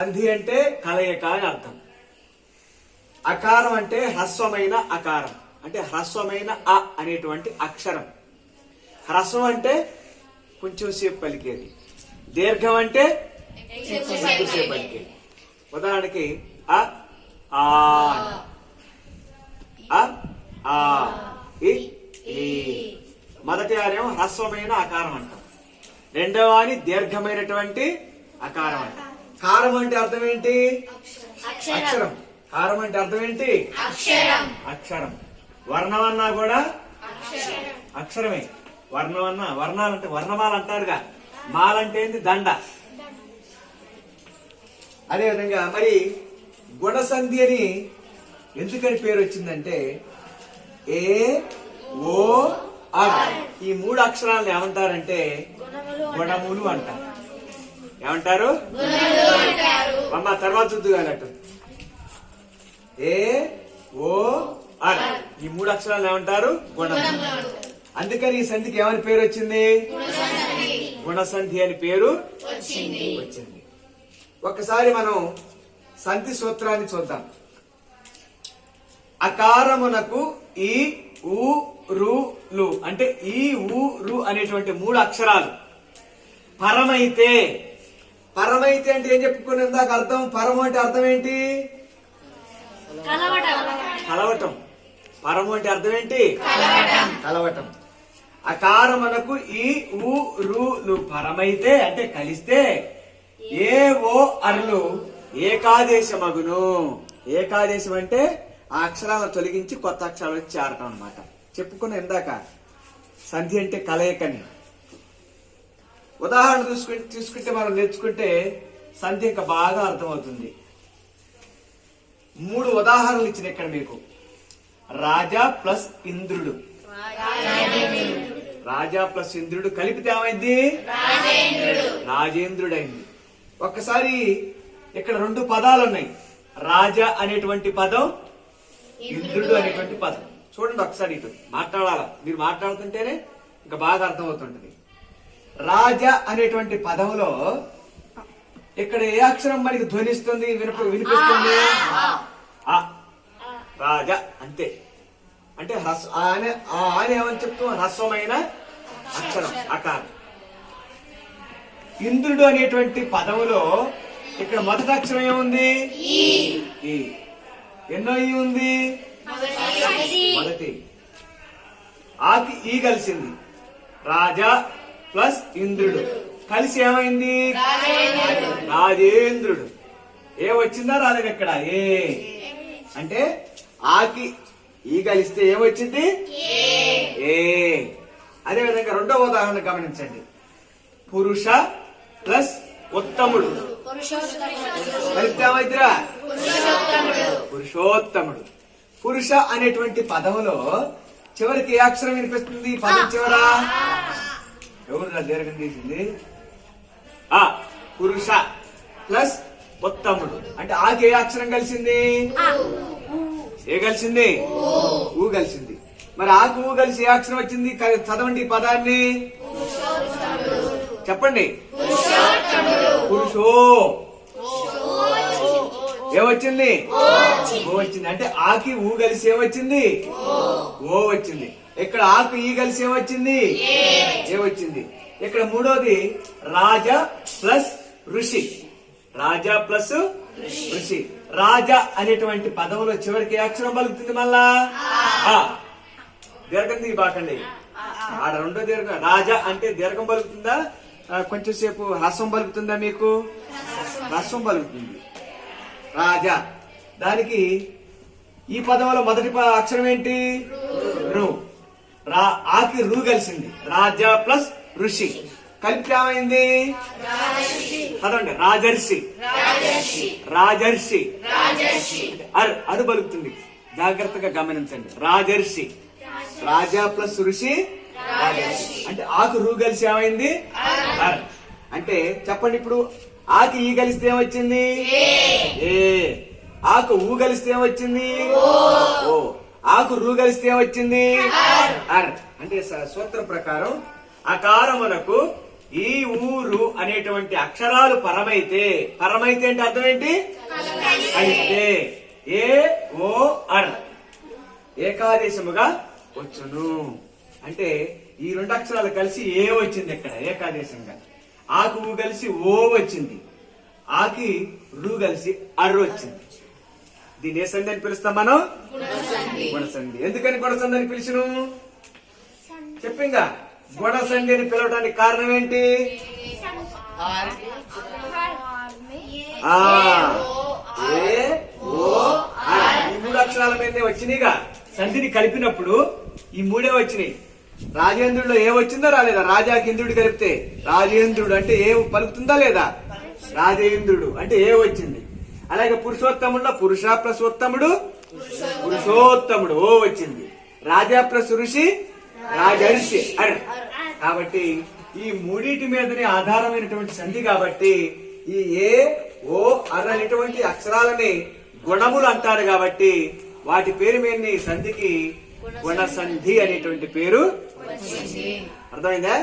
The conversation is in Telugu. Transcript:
సంధి అంటే కలయిక అని అర్థం. అకారం అంటే హ్రస్వమైన అకారం. అంటే హ్రస్వమైన అ అనేటువంటి అక్షరం. హ్రస్వం అంటే కొంచెం సేపు పలికేది. దీర్ఘం అంటే ఎక్కువసేపు పలికేది. ఉదాహరణకి అ ఆ అ ఆ ఇ ఈ. మొదటి ఆర్యం హ్రస్వమైన అకారం అంటాం రెండవ అని దీర్ఘమైనటువంటి అకారం అంటాం కారం అంటే అర్థం ఏంటి? అక్షరం. కారం అంటే అర్థం ఏంటి? అక్షరం. వర్ణం అన్నా కూడా అక్షరమే. వర్ణం అన్నా వర్ణాలు అంటే వర్ణమాల అంటారుగా. మాలంటే ఏంటి దండ. అదేవిధంగా మరి గుణసంధి అని ఎందుకని పేరు వచ్చిందంటే ఏ ఓ అర్ ఈ మూడు అక్షరాలను ఏమంటారంటే గుణములు అంటారు. ఏమంటారు? అమ్మ తర్వాత చూద్దు అన్నట్టు. ఏ ఓ ఆర్ ఈ మూడు అక్షరాలు ఏమంటారు? గుణం. అందుకని ఈ సంధికి ఏమని పేరు వచ్చింది? గుణసంధి అని పేరు వచ్చింది. ఒకసారి మనం సంధి సూత్రాన్ని చూద్దాం. అకారమునకు ఈ ఊ రు లు. అంటే ఈ ఊ రు అనేటువంటి మూడు అక్షరాలు. పరమైతే పరమైతే అంటే ఏం చెప్పుకుని ఇందాక అర్థం? పరము అంటే అర్థం ఏంటి? కలవటం. పరము అంటే అర్థం ఏంటి? కలవటం. అకారమునకు ఈ ఊ రు పరమైతే అంటే కలిస్తే ఏ ఓ అర్లు ఏకాదేశమగును. ఏకాదేశం అంటే ఆ అక్షరాలను తొలగించి కొత్త అక్షరాలు చేరటం అనమాట చెప్పుకున్న ఇందాక. సంధి అంటే కలయికని. ఉదాహరణ చూసుకుంటే చూసుకుంటే మనం నేర్చుకుంటే సంధి ఇంకా బాగా అర్థమవుతుంది. మూడు ఉదాహరణలు ఇచ్చిన ఇక్కడ మీకు. రాజా ప్లస్ ఇంద్రుడు. రాజా ప్లస్ ఇంద్రుడు కలిపితే ఏమైంది? రాజేంద్రుడు. అయింది ఒక్కసారి ఇక్కడ రెండు పదాలు ఉన్నాయి. రాజా అనేటువంటి పదం ఇంద్రుడు అనేటువంటి పదం. చూడండి ఒకసారి ఇటు. మాట్లాడాల? మీరు మాట్లాడుతుంటేనే ఇంకా బాగా అర్థమవుతుంటది. రాజా అనేటువంటి పదంలో ఇక్కడ ఏ అక్షరం మనకి ధ్వనిస్తుంది? వినప వినిపిస్తుంది? ఆ. రాజా అంతే. అంటే హ్రస్ ఆ అనే ఆ అని ఏమని చెప్తాం? హ్రస్వమైన అక్షరం అకారం ఇంద్రుడు అనేటువంటి పదములో ఇక్కడ మొదటి అక్షరం ఏముంది? ఈ. ఎన్నో ఈ ఉంది? మొదటి. ఆకి ఈ కలిసింది. రాజా ప్లస్ ఇంద్రుడు. కలిసి ఏమైంది? రాజేంద్రుడు. ఏ వచ్చిందా? రాలేదు ఇక్కడ ఏ. అంటే ఆకి ఈ కలిస్తే ఏమొచ్చింది ఏ. అదే విధంగా రెండో ఉదాహరణ గమనించండి. పురుష ప్లస్ ఉత్తముడు. కలిపితే ఏమైద్దిరా పురుషోత్తముడు. పురుష అనేటువంటి పదములో చివరికి ఏ అక్షరం వినిపిస్తుంది? పదం చివరా? ఎవరు నా దీర్ఘం తీసింది? ఆ పురుష ప్లస్ ఉత్తముడు. అంటే ఆకి ఏ అక్షరం కలిసింది? ఏ కలిసింది? ఊ కలిసింది. మరి ఆకు ఊ కలిసి ఏ అక్షరం వచ్చింది? చదవండి ఈ పదాన్ని. చెప్పండి. పురుషో. ఏమొచ్చింది? ఓ. వచ్చింది. అంటే ఆకి ఊ కలిసి ఏమొచ్చింది? ఓ వచ్చింది. ఇక్కడ ఆకు ఈ కలిసి ఏమొచ్చింది? ఏ. వచ్చింది ఇక్కడ మూడోది రాజా ప్లస్ ఋషి. రాజా ప్లస్ ఋషి. రాజా అనేటువంటి పదంలో చివరికి అక్షరం పలుకుతుంది మళ్ళా. దీర్ఘం దిగి బాకండి ఆడ రెండో దీర్ఘం. రాజా అంటే దీర్ఘం పలుకుతుందా? ఆ, కొంచెం సేపు రసం పలుకుతుందా మీకు? రసం పలుకుతుంది. రాజా. దానికి ఈ పదంలో మొదటి అక్షరం ఏంటి? రు. రా ఆకి రు కలిసింది. రాజా ప్లస్ ఋషి. కలిపి ఏమైంది? చదవండి రాజర్షి. రాజర్షి. అర్ అరు పలుకుతుంది. జాగ్రత్తగా గమనించండి. రాజర్షి. రాజా ప్లస్ ఋషి. అంటే ఆకు రూ కలిసి ఏమైంది? అర్ అంటే చెప్పండి ఇప్పుడు ఆకు ఈ కలిస్తే ఏమొచ్చింది? ఏ. ఆకు ఊ కలిస్తే ఏమొచ్చింది? ఓ. ఆకు రూ కలిస్తే ఏమొచ్చింది? అర్. అంటే సూత్రం ప్రకారం అకారమునకు ఈ ఊరు అనేటువంటి అక్షరాలు పరమైతే పరమైతే అంటే అర్థం ఏంటి? కలిస్తే ఏ ఓ అర్. ఏకాదేశముగా వచ్చును. అంటే ఈ రెండు అక్షరాలు కలిసి ఏ వచ్చింది ఇక్కడ? ఏకాదేశంగా. ఆకు ఊ కలిసి ఓ వచ్చింది. ఆకి రు కలిసి అర్రు వచ్చింది. దీని ఏ సంధి అని పిలుస్తాం మనం? గుణసంధి. ఎందుకని గుణసంధి అని పిలిచిను? చెప్పింగా గుణసంధి అని పిలవడానికి కారణం ఏంటి? మూడు అక్షరాల మీదే వచ్చినాయిగా. సంధిని కలిపినప్పుడు ఈ మూడే వచ్చినాయి. రాజేంద్రుడిలో ఏ వచ్చిందో రాలేదా? రాజాకి ఇంద్రుడు కలిపితే రాజేంద్రుడు అంటే ఏ పలుకుతుందా లేదా? రాజేంద్రుడు అంటే ఏ వచ్చింది? అలాగే పురుషోత్తముడులో పురుష ప్లస్ ఉత్తముడు పురుషోత్తముడు ఓ వచ్చింది. రాజా ప్లస్ ఋషి రాజర్షి అర్. కాబట్టి ఈ మూడింటి మీదనే ఆధారమైనటువంటి సంధి కాబట్టి ఈ ఏ ఓ అర్ అనేటువంటి అక్షరాలని గుణములు అంటారు కాబట్టి వాటి పేరు మీద సంధికి గుణ సంధి అనేటువంటి పేరు అర్థమైందా?